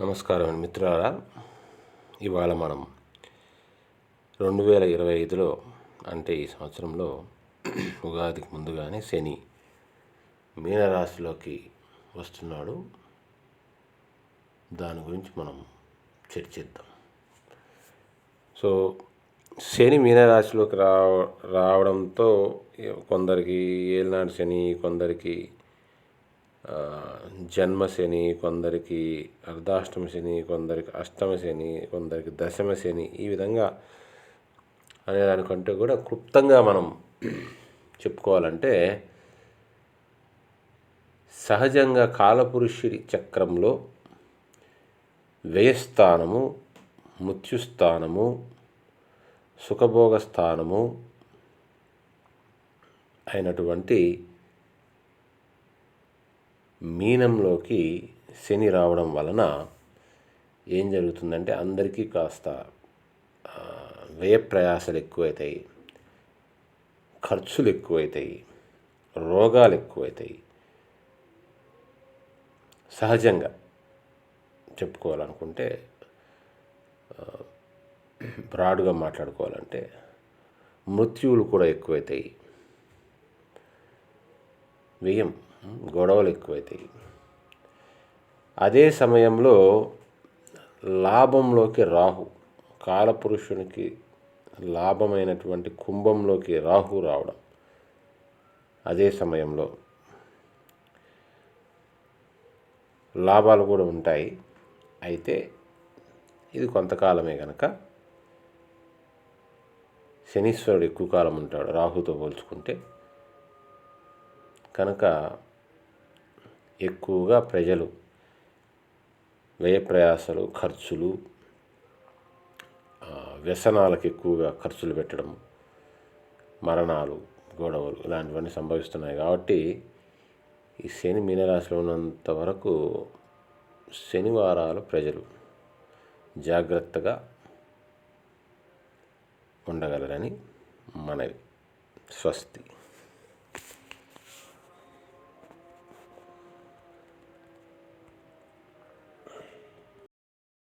నమస్కారం మిత్రులారా ఇవాళ మనం రెండు వేల ఇరవై ఐదులో అంటే ఈ సంవత్సరంలో ఉగాదికి ముందుగానే శని మీనరాశిలోకి వస్తున్నాడు. దాని గురించి మనం చర్చిద్దాం. సో శని మీనరాశిలోకి రావ రావడంతో కొందరికి ఏలినాడు శని కొందరికి జన్మ శని కొందరికి అర్ధాష్టమ శని కొందరికి అష్టమ శని కొందరికి దశమ శని ఈ విధంగా అనేదానికంటే కూడా క్లుప్తంగా మనం చెప్పుకోవాలంటే సహజంగా కాలపురుషుడి చక్రంలో వ్యయస్థానము మృత్యుస్థానము సుఖభోగ స్థానము అయినటువంటి మీనంలోకి శని రావడం వలన ఏం జరుగుతుందంటే అందరికీ కాస్త వ్యయ ప్రయాసాలు ఎక్కువవుతాయి ఖర్చులు ఎక్కువవుతాయి రోగాలు ఎక్కువవుతాయి సహజంగా చెప్పుకోవాలనుకుంటే బ్రాడ్గా మాట్లాడుకోవాలంటే మృత్యువులు కూడా ఎక్కువవుతాయి వ్యయం గొడవలు ఎక్కువైతాయి. అదే సమయంలో లాభంలోకి రాహు కాలపురుషునికి లాభమైనటువంటి కుంభంలోకి రాహు రావడం. అదే సమయంలో లాభాలు కూడా ఉంటాయి. అయితే ఇది కొంతకాలమే కనుక శనీశ్వరుడు ఎక్కువ కాలం ఉంటాడు రాహుతో పోల్చుకుంటే. కనుక ఎక్కువగా ప్రజలు వ్యయ ప్రయాసాలు ఖర్చులు వ్యసనాలకు ఎక్కువగా ఖర్చులు పెట్టడం మరణాలు గొడవలు ఇలాంటివన్నీ సంభవిస్తున్నాయి కాబట్టి ఈ శని మీనరాశిలో ఉన్నంత వరకు శనివారాలు ప్రజలు జాగ్రత్తగా ఉండగలరని మనవి. స్వస్తి.